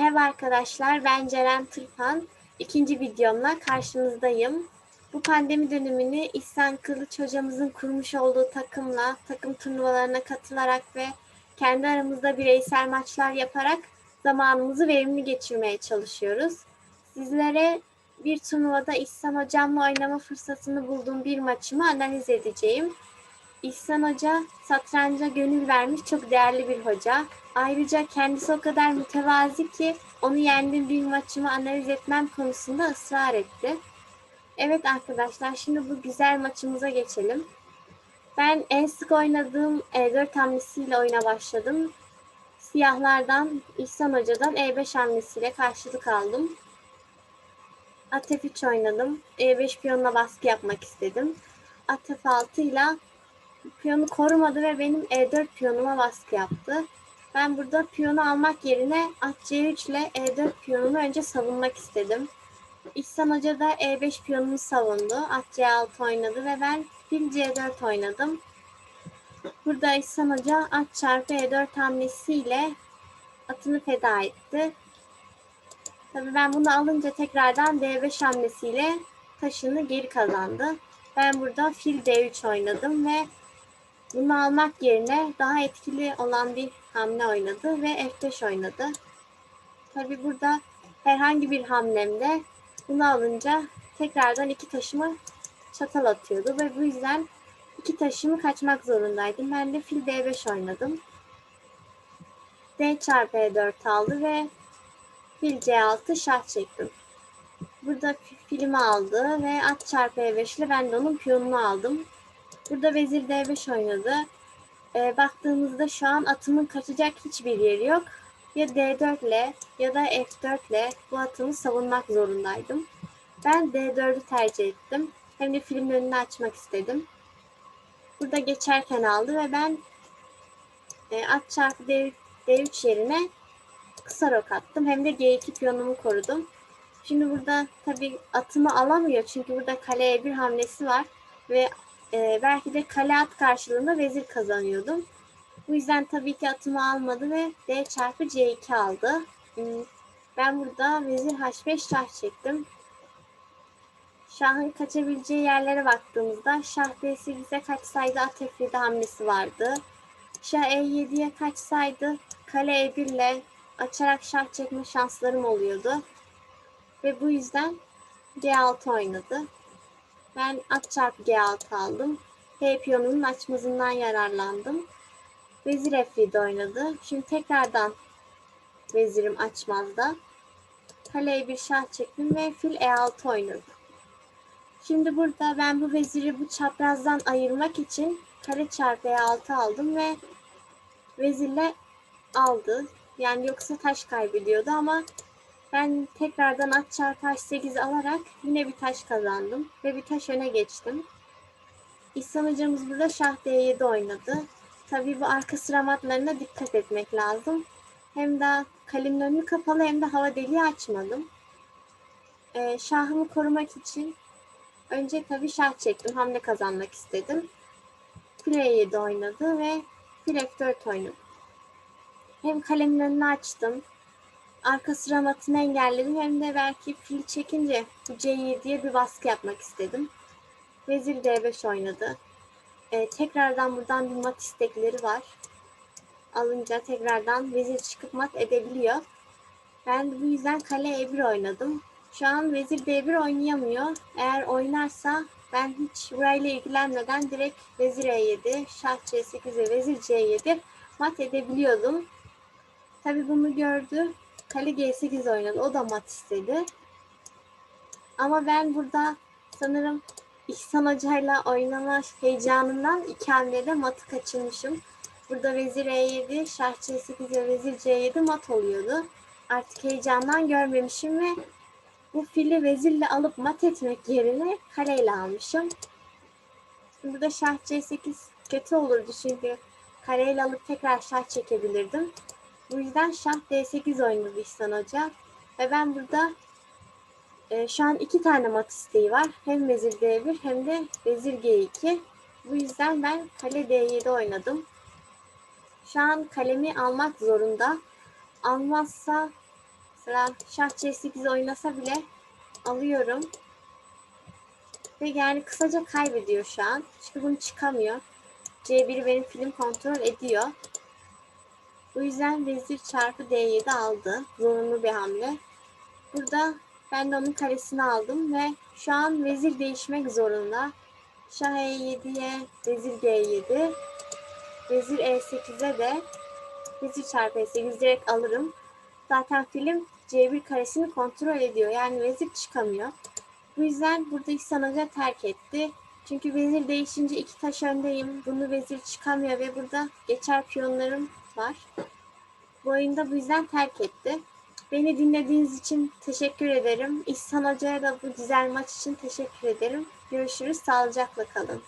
Merhaba arkadaşlar, ben Ceren Tırpan. İkinci videomla karşınızdayım. Bu pandemi dönemini İhsan Kılıç hocamızın kurmuş olduğu takımla takım turnuvalarına katılarak ve kendi aramızda bireysel maçlar yaparak zamanımızı verimli geçirmeye çalışıyoruz. Sizlere bir turnuvada İhsan hocamla oynama fırsatını bulduğum bir maçımı analiz edeceğim. İhsan Hoca satranca gönül vermiş çok değerli bir hoca. Ayrıca kendisi o kadar mütevazi ki onu yendiğim bir maçımı analiz etmem konusunda ısrar etti. Evet arkadaşlar şimdi bu güzel maçımıza geçelim. Ben en sık oynadığım E4 hamlesiyle oyuna başladım. Siyahlardan İhsan Hoca'dan E5 hamlesiyle karşılık aldım. At F3 oynadım. E5 piyonuna baskı yapmak istedim. At F6 ile piyonu korumadı ve benim E4 piyonuma baskı yaptı. Ben burada piyonu almak yerine at C3 ile E4 piyonunu önce savunmak istedim. İhsan Hoca da E5 piyonunu savundu. At C6 oynadı ve ben fil C4 oynadım. Burada İhsan Hoca at çarpı E4 hamlesiyle atını feda etti. Tabii ben bunu alınca tekrardan D5 hamlesiyle taşını geri kazandı. Ben burada fil D3 oynadım ve bunu almak yerine daha etkili olan bir hamle oynadı ve F5 oynadı. Tabi burada herhangi bir hamlemde bunu alınca tekrardan iki taşımı çatal atıyordu ve bu yüzden iki taşımı kaçmak zorundaydım. Ben de fil D5 oynadım. D çarpı E4 aldı ve fil C6 şah çektim. Burada filmi aldı ve at çarpı E5 ile ben de onun piyonunu aldım. Burada vezir D5 oynadı. E, baktığımızda şu an atımın kaçacak hiçbir yeri yok. Ya D4 ile ya da F4 ile bu atımı savunmak zorundaydım. Ben D4'ü tercih ettim. Hem de filmin önünü açmak istedim. Burada geçerken aldı ve ben e, at çarpı D, D3 yerine kısa rok attım. Hem de G2 piyonumu korudum. Şimdi burada tabii atımı alamıyor çünkü burada kaleye bir hamlesi var ve e, belki de kale at karşılığında vezir kazanıyordum. Bu yüzden tabii ki atımı almadı ve D çarpı C2 aldı. Hmm, Ben burada vezir H5 şah çektim. Şahın kaçabileceği yerlere baktığımızda şah D8'e kaçsaydı at F7 hamlesi vardı. Şah E7'ye kaçsaydı kale E1 ile açarak şah çekme şanslarım oluyordu. Ve bu yüzden G6 oynadı. Ben at çarpı G6 aldım. H piyonunun açmazından yararlandım. Vezir F7 oynadı. Şimdi tekrardan vezirim açmazda. Kaleye bir şah çektim ve fil E6 oynadı. Şimdi burada ben bu veziri bu çaprazdan ayırmak için kare çarpı E6 aldım ve vezirle aldı. Yani yoksa taş kaybediyordu ama ben tekrardan at çarpı H8 alarak yine bir taş kazandım ve bir taş öne geçtim. İhsan hocamız burada şah D7 oynadı. Tabii bu arka sıra matlarına dikkat etmek lazım. Hem de kalemin önü kapalı hem de hava deliği açmadım. Ee, şahımı korumak için önce tabii şah çektim. Hamle kazanmak istedim. Fil E7 oynadı ve fil F4 oynadı. Hem kalemin önünü açtım arka sıra matını engelledim hem de belki fil çekince C7'ye bir baskı yapmak istedim. Vezir D5 oynadı. Ee, tekrardan buradan bir mat istekleri var. Alınca tekrardan vezir çıkıp mat edebiliyor. Ben bu yüzden kale E1 oynadım. Şu an vezir D1 oynayamıyor. Eğer oynarsa ben hiç burayla ilgilenmeden direkt vezir E7, şah C8 ve vezir C7 mat edebiliyordum. Tabi bunu gördü Kale G8 oynadı. O da mat istedi. Ama ben burada sanırım İhsan Hoca'yla oynama heyecanından iki hamlede matı kaçırmışım. Burada vezir E7, şah C8 ve vezir C7 mat oluyordu. Artık heyecandan görmemişim ve bu fili vezirle alıp mat etmek yerine kaleyle almışım. Burada şah C8 kötü olurdu çünkü kareyle alıp tekrar şah çekebilirdim. Bu yüzden şah D8 oynadı İhsan Hoca. Ve ben burada e, şu an iki tane mat isteği var. Hem vezir D1 hem de vezir G2. Bu yüzden ben kale D7 oynadım. Şu an kalemi almak zorunda. Almazsa Mesela şah C8 oynasa bile alıyorum. Ve yani kısaca kaybediyor şu an. Çünkü bunu çıkamıyor. C1'i benim film kontrol ediyor. Bu yüzden vezir çarpı D7 aldı. Zorunlu bir hamle. Burada ben de onun karesini aldım ve şu an vezir değişmek zorunda. Şah E7'ye vezir G7. Vezir E8'e de vezir çarpı E8 direkt alırım. Zaten film C1 karesini kontrol ediyor. Yani vezir çıkamıyor. Bu yüzden burada İhsan terk etti. Çünkü vezir değişince iki taş öndeyim. Bunu vezir çıkamıyor ve burada geçer piyonlarım var. Bu oyunda bu yüzden terk etti. Beni dinlediğiniz için teşekkür ederim. İhsan Hoca'ya da bu güzel maç için teşekkür ederim. Görüşürüz. Sağlıcakla kalın.